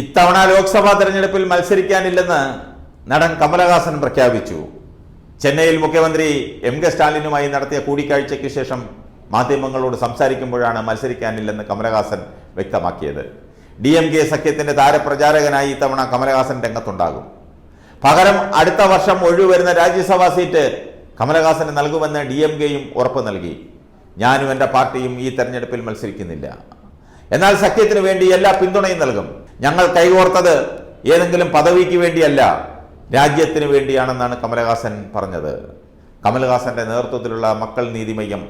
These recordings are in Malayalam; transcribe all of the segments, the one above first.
ഇത്തവണ ലോക്സഭാ തെരഞ്ഞെടുപ്പിൽ മത്സരിക്കാനില്ലെന്ന് നടൻ കമലഹാസൻ പ്രഖ്യാപിച്ചു. ചെന്നൈയിൽ മുഖ്യമന്ത്രി എം കെ സ്റ്റാലിനുമായി നടത്തിയ കൂടിക്കാഴ്ചയ്ക്ക് ശേഷം മാധ്യമങ്ങളോട് സംസാരിക്കുമ്പോഴാണ് മത്സരിക്കാനില്ലെന്ന് കമലഹാസൻ വ്യക്തമാക്കിയത്. ഡി എം കെ സഖ്യത്തിന്റെ താരപ്രചാരകനായി ഇത്തവണ കമലഹാസൻ രംഗത്തുണ്ടാകും. പകരം അടുത്ത വർഷം ഒഴിവരുന്ന രാജ്യസഭാ സീറ്റ് കമലഹാസന് നൽകുമെന്ന് ഡി എം കെയും ഉറപ്പ് നൽകി. ഞാനും എന്റെ പാർട്ടിയും ഈ തെരഞ്ഞെടുപ്പിൽ മത്സരിക്കുന്നില്ല. എന്നാൽ സഖ്യത്തിന് വേണ്ടി എല്ലാ പിന്തുണയും നൽകും. ഞങ്ങൾ കൈകോർത്തത് ഏതെങ്കിലും പദവിക്ക് വേണ്ടിയല്ല രാജ്യത്തിന് വേണ്ടിയാണെന്നാണ് കമലഹാസൻ പറഞ്ഞത്. കമൽഹാസന്റെ നേതൃത്വത്തിലുള്ള Makkal Needhi Maiam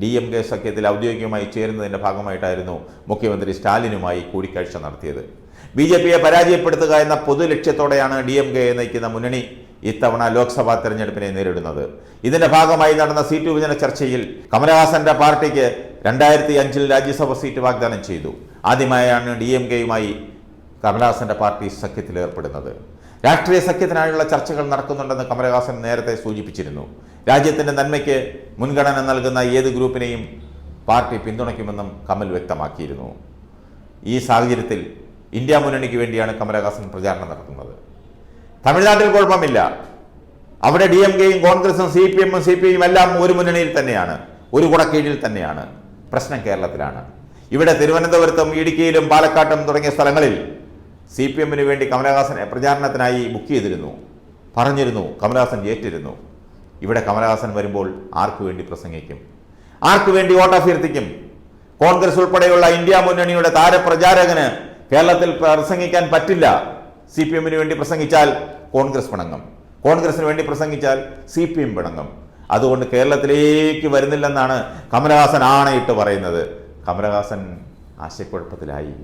D M K സഖ്യത്തിൽ ഔദ്യോഗികമായി ചേരുന്നതിന്റെ ഭാഗമായിട്ടായിരുന്നു മുഖ്യമന്ത്രി സ്റ്റാലിനുമായി കൂടിക്കാഴ്ച നടത്തിയത്. ബി ജെ പിയെ പരാജയപ്പെടുത്തുക എന്ന പൊതു ലക്ഷ്യത്തോടെയാണ് ഡി എം കെയെ നയിക്കുന്ന മുന്നണി ഇത്തവണ ലോക്സഭാ തെരഞ്ഞെടുപ്പിനെ നേരിടുന്നത്. ഇതിന്റെ ഭാഗമായി നടന്ന സീറ്റ് വിഭജന ചർച്ചയിൽ കമലഹാസന്റെ പാർട്ടിക്ക് രണ്ടായിരത്തി അഞ്ചിൽ രാജ്യസഭ സീറ്റ് വാഗ്ദാനം ചെയ്തു. ആദ്യമായാണ് ഡി എം കെയുമായി കമലഹാസന്റെ പാർട്ടി സഖ്യത്തിൽ ഏർപ്പെടുന്നത്. രാഷ്ട്രീയ സഖ്യത്തിനായുള്ള ചർച്ചകൾ നടക്കുന്നുണ്ടെന്ന് കമലഹാസൻ നേരത്തെ സൂചിപ്പിച്ചിരുന്നു. രാജ്യത്തിന്റെ നന്മയ്ക്ക് മുൻഗണന നൽകുന്ന ഏത് ഗ്രൂപ്പിനെയും പാർട്ടി പിന്തുണയ്ക്കുമെന്നും കമൽ വ്യക്തമാക്കിയിരുന്നു. ഈ സാഹചര്യത്തിൽ ഇന്ത്യ മുന്നണിക്ക് വേണ്ടിയാണ് കമലഹാസൻ പ്രചാരണം നടത്തുന്നത്. തമിഴ്നാട്ടിൽ കുഴപ്പമില്ല. അവിടെ ഡി എം കെയും കോൺഗ്രസും സി പി എമ്മും സി പി ഐയും എല്ലാം ഒരു മുന്നണിയിൽ തന്നെയാണ് ഒരു കുടക്കീഴിൽ തന്നെയാണ്. പ്രശ്നം കേരളത്തിലാണ്. ഇവിടെ തിരുവനന്തപുരത്തും ഇടുക്കിയിലും പാലക്കാട്ടും തുടങ്ങിയ സ്ഥലങ്ങളിൽ സി പി എമ്മിന് വേണ്ടി കമലഹാസനെ പ്രചാരണത്തിനായി ബുക്ക് ചെയ്തിരുന്നു. പറഞ്ഞിരുന്നു കമലഹാസൻ ഏറ്റിരുന്നു. ഇവിടെ കമലഹാസൻ വരുമ്പോൾ ആർക്കു വേണ്ടി പ്രസംഗിക്കും? ആർക്കു വേണ്ടി വോട്ട് അഭ്യർത്ഥിക്കും? കോൺഗ്രസ് ഉൾപ്പെടെയുള്ള ഇന്ത്യ മുന്നണിയുടെ താരപ്രചാരകന് കേരളത്തിൽ പ്രസംഗിക്കാൻ പറ്റില്ല. സി പി എമ്മിന് വേണ്ടി പ്രസംഗിച്ചാൽ കോൺഗ്രസ് പിണങ്ങും. കോൺഗ്രസിന് വേണ്ടി പ്രസംഗിച്ചാൽ സി പി എം പിണങ്ങും. അതുകൊണ്ട് കേരളത്തിലേക്ക് വരുന്നില്ലെന്നാണ് കമലഹാസൻ ആണയിട്ട് പറയുന്നത്. കമലഹാസൻ ആശയക്കുഴപ്പത്തിലായി.